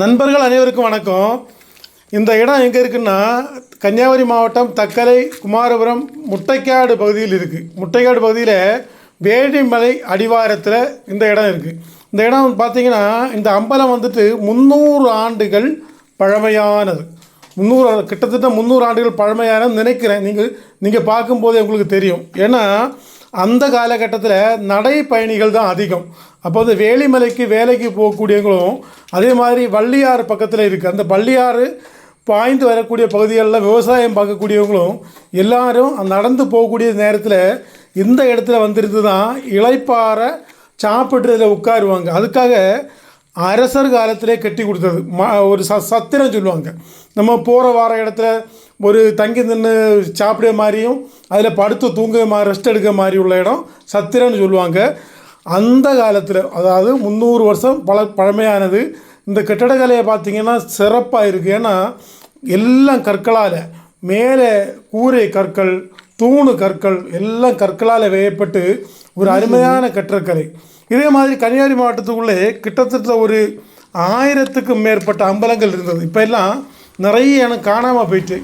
நண்பர்கள் அனைவருக்கும் வணக்கம். இந்த இடம் எங்கே இருக்குன்னா கன்னியாகுமரி மாவட்டம் தக்கலை குமாரபுரம் முட்டைக்காடு பகுதியில் இருக்குது முட்டைக்காடு பகுதியில் வேடிமலை அடிவாரத்தில் இந்த இடம் இருக்குது இந்த இடம் பார்த்திங்கன்னா இந்த அம்பலம் வந்துட்டு முந்நூறு ஆண்டுகள் பழமையானது. முந்நூறு கிட்டத்தட்ட முந்நூறு ஆண்டுகள் பழமையானது நினைக்கிறேன். நீங்கள் நீங்கள் பார்க்கும்போதே உங்களுக்கு தெரியும். ஏன்னா அந்த காலகட்டத்தில் நடை பயணிகள் தான் அதிகம். அப்போ வந்து வேலிமலைக்கு வேலைக்கு போகக்கூடியவங்களும் அதே மாதிரி வள்ளியாறு பக்கத்தில் இருக்குது அந்த வள்ளியாறு பாய்ந்து வரக்கூடிய பகுதிகளில் விவசாயம் பார்க்கக்கூடியவங்களும் எல்லாரும் நடந்து போகக்கூடிய நேரத்தில் இந்த இடத்துல வந்துருந்து தான் இளைப்பாற சாப்பிட்றதில் உட்காருவாங்க. அதுக்காக அரசர் காலத்திலே கட்டி கொடுத்தது. ம ஒரு ச சத்திரம் சொல்லுவாங்க. நம்ம போகிற வார இடத்துல ஒரு தங்கி நின்று சாப்பிட மாதிரியும் அதில் படுத்து தூங்க மாதிரி ரெஸ்ட் எடுக்க மாதிரி உள்ள இடம் சத்திரம்னு சொல்லுவாங்க. அந்த காலத்தில் அதாவது முந்நூறு வருஷம் பழ பழமையானது இந்த கட்டடக்கலையை பார்த்தீங்கன்னா சிறப்பாக இருக்குது ஏன்னா எல்லாம் கற்களால் மேலே கூரை கற்கள் தூணு கற்கள் எல்லாம் கற்களால் வேயப்பட்டு ஒரு அருமையான கட்டடக்கலை. இதே மாதிரி கன்னியாகுமரி மாவட்டத்துக்குள்ளே கிட்டத்தட்ட ஒரு ஆயிரத்துக்கும் மேற்பட்ட அம்பலங்கள் இருந்தது. இப்போ எல்லாம் நிறைய எனக்கு காணாமல் போயிட்டு.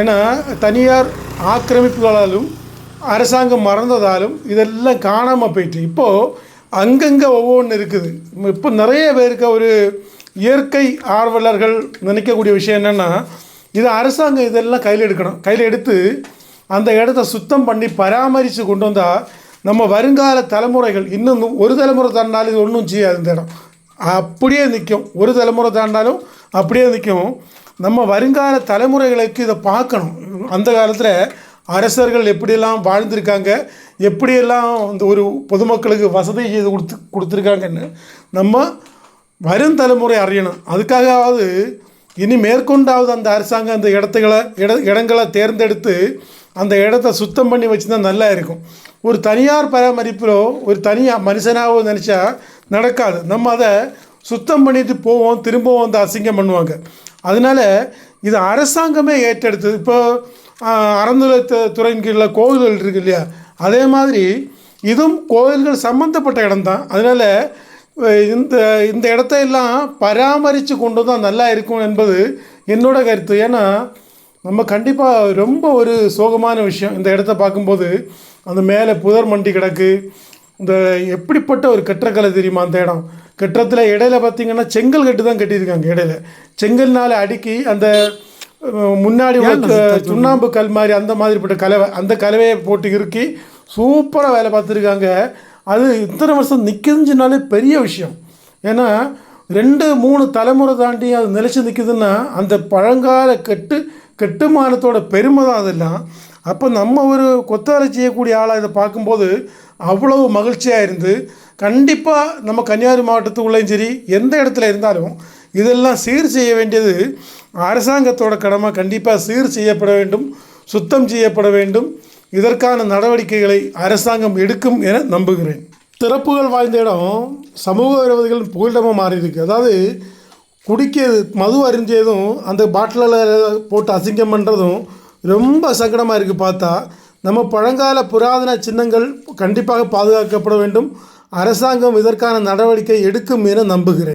ஏன்னா தனியார் ஆக்கிரமிப்புகளாலும் அரசாங்கம் மறந்ததாலும் இதெல்லாம் காணாமல் போயிட்டு. இப்போது அங்கங்கே ஒவ்வொன்று இருக்குது. இப்போ நிறைய பேருக்கு ஒரு இயற்கை ஆர்வலர்கள் நினைக்கக்கூடிய விஷயம் என்னென்னா இது அரசாங்கம் இதெல்லாம் கையில் எடுக்கணும். கையில் எடுத்து அந்த இடத்த சுத்தம் பண்ணி பராமரித்து கொண்டு வந்தால் நம்ம வருங்கால தலைமுறைகள் இன்னும் ஒரு தலைமுறை தாண்டினாலும் இது ஒன்றும் செய்யாது இந்த இடம். அப்படியே நிற்கும் ஒரு தலைமுறை தாண்டாலும் அப்படியே நிற்கும் நம்ம வருங்கால தலைமுறைகளுக்கு இதை பார்க்கணும். அந்த காலத்தில் அரசர்கள் எப்படியெல்லாம் வாழ்ந்திருக்காங்க எப்படியெல்லாம் இந்த ஒரு பொதுமக்களுக்கு வசதி செய்து கொடுத்து கொடுத்துருக்காங்கன்னு நம்ம வரும் தலைமுறை அறியணும். அதுக்காகவாவது இனி மேற்கொண்டாவது அந்த அரசாங்கம் அந்த இடத்துகளை இட இடங்களை தேர்ந்தெடுத்து அந்த இடத்த சுத்தம் பண்ணி வச்சுருந்தா நல்லா இருக்கும். ஒரு தனியார் பராமரிப்பிலோ ஒரு தனியாக மனுஷனாகவோ நினச்சா நடக்காது. நம்ம அதை சுத்தம் பண்ணிட்டு போவோம் திரும்பவும் வந்து அசிங்கம் பண்ணுவாங்க. அதனால இது அரசாங்கமே ஏற்றெடுத்தது. இப்போ அறநிலையத்து துறையின் கீழே கோவில்கள் இருக்கு இல்லையா? அதே மாதிரி இதுவும் கோவில்கள் சம்மந்தப்பட்ட இடம்தான். அதனால அதனால் இந்த இந்த இடத்தையெல்லாம் பராமரித்து கொண்டு தான் நல்லா இருக்கும் என்பது என்னோட கருத்து. ஏன்னா நம்ம கண்டிப்பாக ரொம்ப ஒரு சோகமான விஷயம். இந்த இடத்த பார்க்கும்போது அந்த மேலே புதர் மண்டி கிடக்கு. இந்த எப்படிப்பட்ட ஒரு கட்டக்கலை தெரியுமா அந்த இடம்? கட்டத்தில் இடையில பார்த்தீங்கன்னா செங்கல் கட்டு தான் கட்டியிருக்காங்க இடையில. செங்கல்னால் அடுக்கி அந்த முன்னாடி சுண்ணாம்பு கல் மாதிரி அந்த மாதிரிப்பட்ட கலவை அந்த கலவையை போட்டு இறுக்கி சூப்பராக வேலை பார்த்துருக்காங்க. அது இத்தனை வருஷம் நிற்கிதுனாலே பெரிய விஷயம். ஏன்னா ரெண்டு மூணு தலைமுறை தாண்டி அது நிலைச்சு நிற்குதுன்னா அந்த பழங்கால கட்டு கட்டுமானத்தோட பெருமை தான் அதெல்லாம். அப்போ நம்ம ஒரு கொத்தவரை செய்யக்கூடிய ஆளாக இதை பார்க்கும்போது அவ்வளவு மகிழ்ச்சியாக இருந்து கண்டிப்பாக நம்ம கன்னியாகுமரி மாவட்டத்துக்குள்ளேயும் சரி எந்த இடத்துல இருந்தாலும் இதெல்லாம் சீர் செய்ய வேண்டியது அரசாங்கத்தோட கடமை கண்டிப்பாக சீர் செய்யப்பட வேண்டும் சுத்தம் செய்யப்பட வேண்டும். இதற்கான நடவடிக்கைகளை அரசாங்கம் எடுக்கும் என நம்புகிறேன். திறப்புகள் வாய்ந்த இடம் சமூக விரோதிகளின் புகலிடமாக மாறியிருக்கு. அதாவது குடிக்க மது அறிஞ்சதும் அந்த பாட்டிலில் போட்டு அசிங்கம் பண்ணுறதும் ரொம்ப சங்கடமாக இருக்குது பார்த்தா நம்ம பழங்கால புராதன சின்னங்கள் கண்டிப்பாக பாதுகாக்கப்பட வேண்டும். அரசாங்கம் இதற்கான நடவடிக்கை எடுக்கும் என நம்புகிறேன்.